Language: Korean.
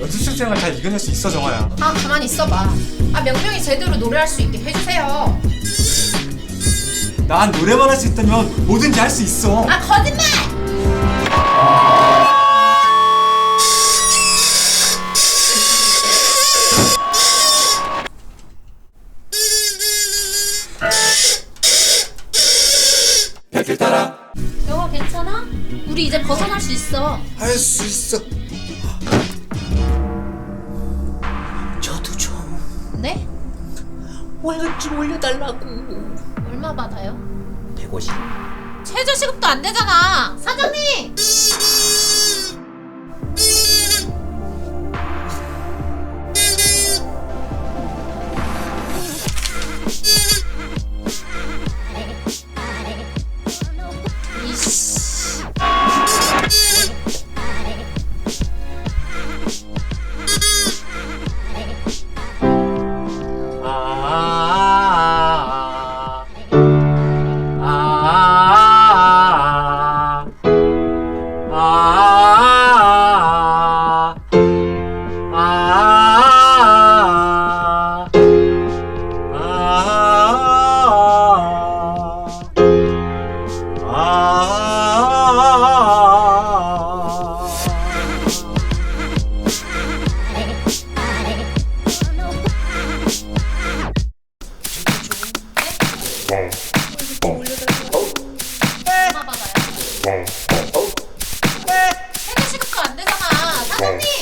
연습생 생활 잘 이겨낼 수 있어 정아야? 아 가만히 있어봐. 아 명명이 제대로 노래할 수 있게 해주세요. 난 노래만 할 수 있다면 뭐든지 할 수 있어. 아 거짓말! 여보 괜찮아? 우리 이제 벗어날 수 있어. 할 수 있어. 네? 월급 좀 올려달라고. 얼마 받아요? 150. 최저 시급도 안 되잖아 사장님 兄弟